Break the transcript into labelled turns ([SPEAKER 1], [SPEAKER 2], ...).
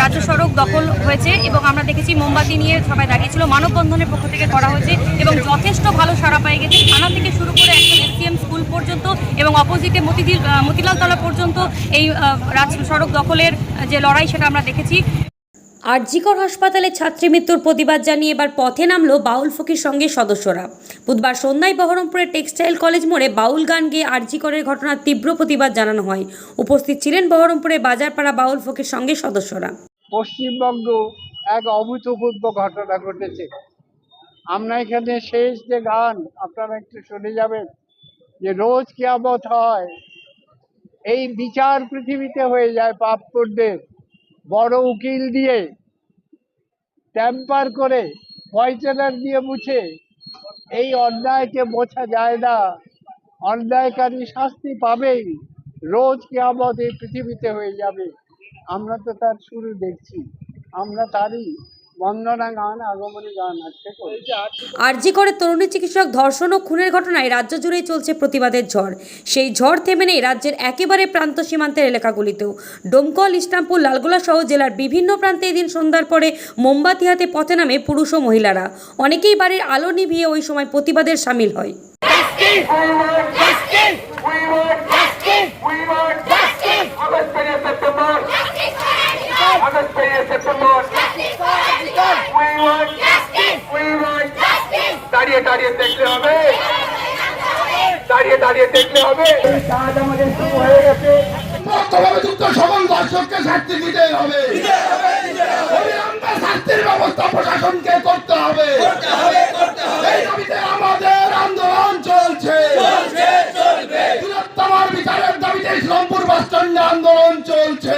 [SPEAKER 1] রাজ্য সড়ক দখল হয়েছে এবং আমরা দেখেছি মোমবাতি নিয়ে সবাই দাঁড়িয়েছিল। মানববন্ধনের পক্ষ থেকে করা হয়েছে এবং যথেষ্ট ভালো সারা পাই গেছে। থানা থেকে শুরু করে একজন এসটিএম স্কুল পর্যন্ত এবং অপোজিটে মতিঝিল মতিলাল তলা পর্যন্ত এই রাজ সড়ক দখলের যে লড়াই সেটা আমরা দেখেছি।
[SPEAKER 2] আরজিকর হাসপাতালে ছাত্রী মৃত্যুর প্রতিবাদ জানিয়ে এবার পথে নামলো বাউল ফকির সঙ্গে সদস্যরা। বুধবার সন্ধ্যায় বহরমপুরের টেক্সটাইল কলেজ মোড়ে বাউল গান গেয়ে আরজিকরের ঘটনার তীব্র প্রতিবাদ জানানো হয়। উপস্থিত ছিলেন বহরমপুরের বাজারপাড়া বাউল ফকির সঙ্গে সদস্যরা।
[SPEAKER 3] পশ্চিমবঙ্গ এক অভূতপূর্ব ঘটনা ঘটেছে। আমরা এখানে শেষ যে গান, আপনারা একটু শুনে যাবেন যে রোজ কেয়ামত হয়। এই বিচার পৃথিবীতে হয়ে যায় পাপ পুণ্যের বড় উকিল দিয়ে ট্যাম্পার করে ফয়চেলার দিয়ে মুছে, এই অন্যায়কে মোছা যায় না। অন্যায়কারী শাস্তি পাবেই। রোজ কেয়ামত এই পৃথিবীতে হয়ে যাবে। আমরা তো তার শুরু দেখছি। আমরা তারই বন্দনা গান আগমনী গান আজকে করেছি
[SPEAKER 2] আরজিকরের তরুণী চিকিৎসক ধর্ষণ ও খুনের ঘটনায় রাজ্য জুড়েই চলছে প্রতিবাদের ঝড় সেই ঝড় থেমে নেই রাজ্যের একেবারে প্রান্ত সীমান্তের এলাকাগুলিতেও ডোমকল ইসলামপুর লালগোলা সহ জেলার বিভিন্ন প্রান্তে এদিন সন্ধ্যার পরে মোমবাতি হাতে পথে নামে পুরুষ ও মহিলারা অনেকেই বাড়ির আলো নিভিয়ে ওই সময় প্রতিবাদের সামিল হয়
[SPEAKER 4] We want justice! We want justice! We want justice! August 20 September! August 20 September! We want justice! We want justice! দাঁড়িয়ে দাঁড়িয়ে দেখলে হবে। দাঁড়িয়ে দাঁড়িয়ে দেখলে হবে। কাজ আমাদের শুরু হয়ে গেছে।
[SPEAKER 5] মতভাবে যুক্ত সকল দর্শককে শাস্তি দিতেই হবে। শাস্তির ব্যবস্থা প্রশাসনকে করতে হবে। এই দাবিতে আমাদের আন্দোলন চলছে। বৃহত্তমার বিচারের দাবিতে ইসলামপুর বাস আন্দোলন চলছে।